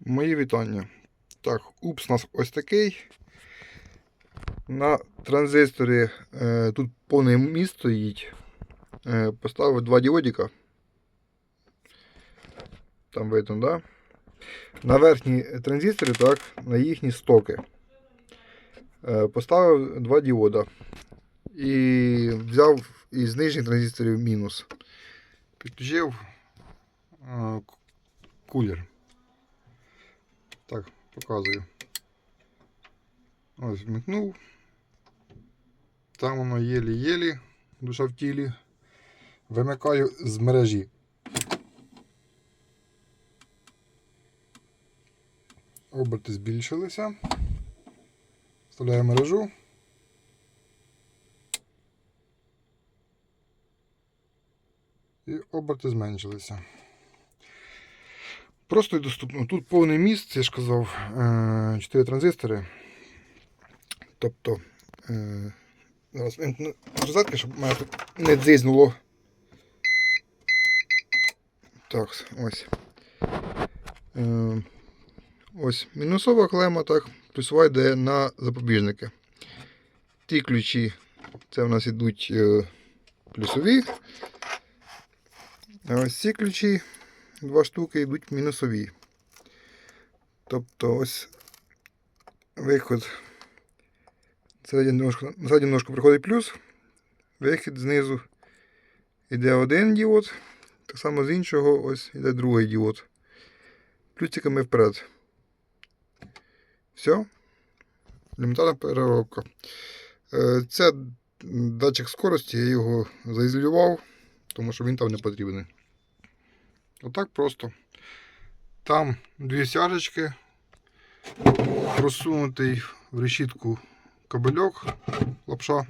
Мої вітання. Так, упс у нас ось такий. На транзисторі е, тут повний міст стоїть. Е, поставив два діодика. Там видно, да? На верхні транзистори, так, на їхні стоки. Е, поставив два діода. І взяв із нижніх транзисторів мінус. Підключив е, кулер. Так, показую. Ось вмикнув. Там воно єлі-єлі, душа в тілі. Вимикаю з мережі. Оберти збільшилися. Вставляю мережу. І оберти зменшилися. Просто і доступно. Тут повний міст, я ж казав, 4 транзистори. Тобто, е, зараз розетки, щоб мене тут не дзизнуло. Так, ось. Е, Ось мінусова клема, так, плюсова йде на запобіжники. Ті ключі, це в нас йдуть е, плюсові. А ось ці ключі, два штуки, йдуть мінусові. Тобто ось виход. На середню ножку приходить плюс, вихід знизу йде один діод, так само з іншого ось йде другий діод. Плюсиками вперед. Все. Елементарна переробка. Е, Це датчик скорості, я його заізолював, тому що він там не потрібен. Отак просто. Там дві стяжечки, просунутий в решітку кабельок, лапша.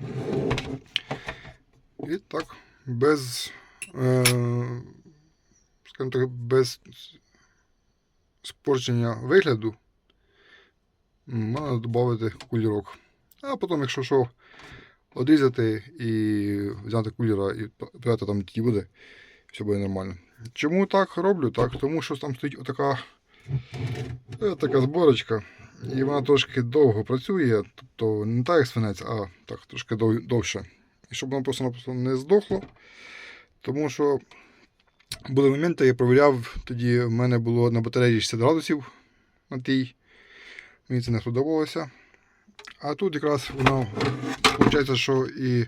І так, без, е, так, без спорчення вигляду можна додати кулірок. А потім, якщо що, одрізати і взяти кулера і пряти там ті буде, все буде нормально. Чому так роблю? Так, тому що там стоїть отака, е, така зборочка, і вона трошки довго працює, тобто не так як свинець, а так трошки дов- довше. І щоб воно просто не здохло. Тому що були моменти, я провіряв, тоді в мене було на батареї 60 градусів на тій. Мені це не сподобалося. А тут якраз воно виходить, що і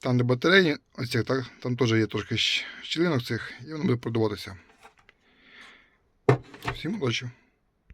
там, де батареї, ось так, там теж є трошки щілинок цих, і воно буде продаватися. Всім удачі!